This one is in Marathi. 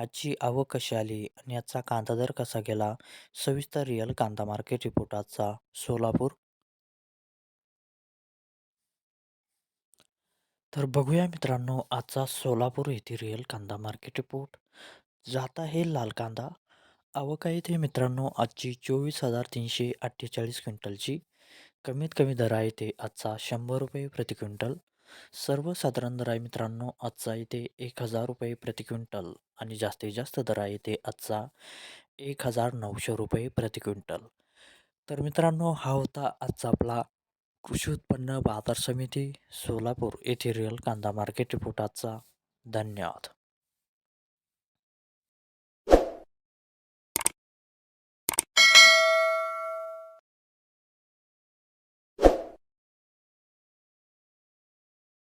आजची आवक कशी आली आणि आजचा कांदा दर कसा गेला? सविस्तर रिअल कांदा मार्केट रिपोर्ट आजचा सोलापूर. तर बघूया मित्रांनो आजचा सोलापूर येथे रिअल कांदा मार्केट रिपोर्ट. जात आहे लाल कांदा. आवक आहे ते मित्रांनो आजची चोवीस हजार तीनशे अठ्ठेचाळीस क्विंटलची. कमीत कमी दर आहे ते आजचा शंभर रुपये प्रति क्विंटल. सर्वसाधारण दर आहे मित्रांनो आजचा इथे एक हजार रुपये प्रति क्विंटल आणि जास्तीत जास्त दर आहे ते आजचा एक हजार नऊशे रुपये प्रति क्विंटल. तर मित्रांनो हा होता आजचा आपला कृषी उत्पन्न बाजार समिती सोलापूर येथे रिअल कांदा मार्केट रिपोर्ट आजचा. धन्यवाद.